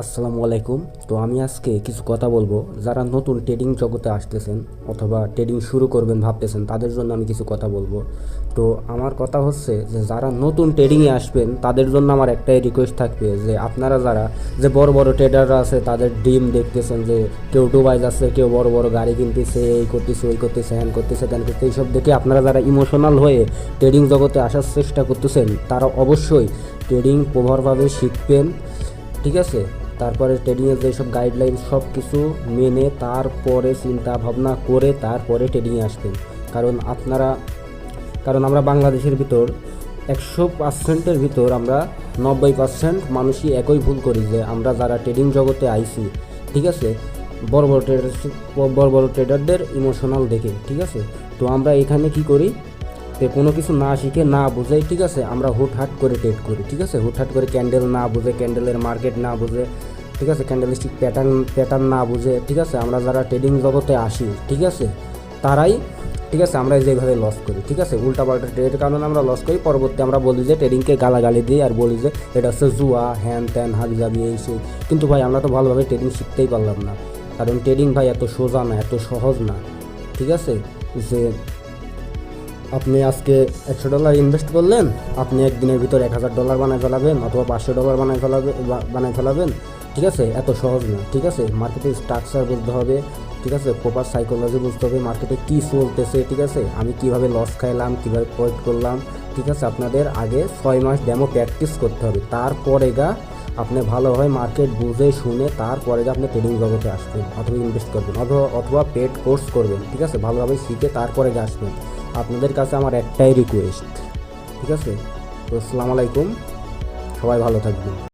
আসসালামু আলাইকুম। তো আমি আজকে কিছু কথা বলব। যারা নতুন ট্রেডিং জগতে আসতেছেন অথবা ট্রেডিং শুরু করবেন ভাবতেছেন, তাদের জন্য আমি কিছু কথা বলব। তো আমার কথা হচ্ছে যে, যারা নতুন ট্রেডিংয়ে আসবেন, তাদের জন্য আমার একটাই রিকোয়েস্ট থাকবে যে, আপনারা যারা, যে বড় বড় ট্রেডাররা আছে, তাদের ডিম দেখতেছেন যে, কেউ ডুবাই যাচ্ছে, কেউ বড় বড় গাড়ি কিনতেছে, এই করতেছে, ওই করতেছে, হ্যান করতেছে, ত্যান করতেছে, এইসব দেখে আপনারা যারা ইমোশনাল হয়ে ট্রেডিং জগতে আসার চেষ্টা করতেছেন, তারা অবশ্যই ট্রেডিং প্রভারভাবে শিখবেন। ঠিক আছে? তারপরে ট্রেডিংয়ের যেসব গাইডলাইন সব কিছু মেনে তারপরে চিন্তা ভাবনা করে তারপরে ট্রেডিংয়ে আসবেন। কারণ আপনারা, কারণ আমরা বাংলাদেশের ভিতর একশো পার্সেন্টের ভিতর আমরা নব্বই পার্সেন্ট মানুষই একই ভুল করি যে আমরা যারা ট্রেডিং জগতে আইছি ঠিক আছে? বড় বড় ট্রেডার বড় বড় ট্রেডারদের ইমোশনাল দেখে, ঠিক আছে? তো আমরা এখানে কি করি? তো কোনো কিছু না শিখে, না বুঝে, ঠিক আছে? আমরা হুটহাট করে ট্রেড করি, ঠিক আছে? হুটহাট করে ক্যান্ডেল না বুঝে ক্যান্ডেলের মার্কেট না বুঝে ঠিক আছে? ক্যান্ডেলিস্টিক প্যাটার্ন প্যাটার্ন না বুঝে, ঠিক আছে? আমরা যারা ট্রেডিং জগতে আসি, ঠিক আছে? তারাই, ঠিক আছে? আমরা যেভাবে লস করি, ঠিক আছে? উল্টাপাল্টা ট্রেডের কারণে আমরা লস করি, পরবর্তী আমরা বলি যে ট্রেডিংকে গালাগালি দিই আর বলি যে এটা হচ্ছে জুয়া, হ্যান ত্যান হাবি জাবি এই সেই। কিন্তু ভাই, আমরা তো ভালোভাবে ট্রেডিং শিখতেই পারলাম না। কারণ ট্রেডিং ভাই এত সোজা না, এত সহজ না, ঠিক আছে? যে আপনি আজকে একশো ডলার ইনভেস্ট করলেন, আপনি একদিনের ভিতর এক হাজার ডলার বানায় ফেলাবেন অথবা পাঁচশো ডলার বানায় ফেলাবে বানায় ফেলাবেন ঠিক আছে? এত সহজ না, ঠিক আছে? মার্কেটের স্ট্রাকচার বুঝতে হবে, ঠিক আছে? প্রপার সাইকোলজি বুঝতে হবে মার্কেটে কী চলতেছে, ঠিক আছে? আমি কীভাবে লস খাইলাম, কীভাবে প্রয়েক্ট করলাম, ঠিক আছে? আপনাদের আগে ছয় মাস ডেমো প্র্যাকটিস করতে হবে। তারপরে গা আপনি ভালোভাবে মার্কেট বুঝে শুনে তারপরে আপনি ট্রেডিং জগতে আসবেন, অথবা ইনভেস্ট করবেন, অথবা অথবা পেড কোর্স করবেন, ঠিক আছে? ভালোভাবে শিখে তারপরে গা আসবেন। আপনাদের কাছে আমার একটাই রিকোয়েস্ট ঠিক আছে? তো আসসালামু আলাইকুম, সবাই ভালো থাকবেন।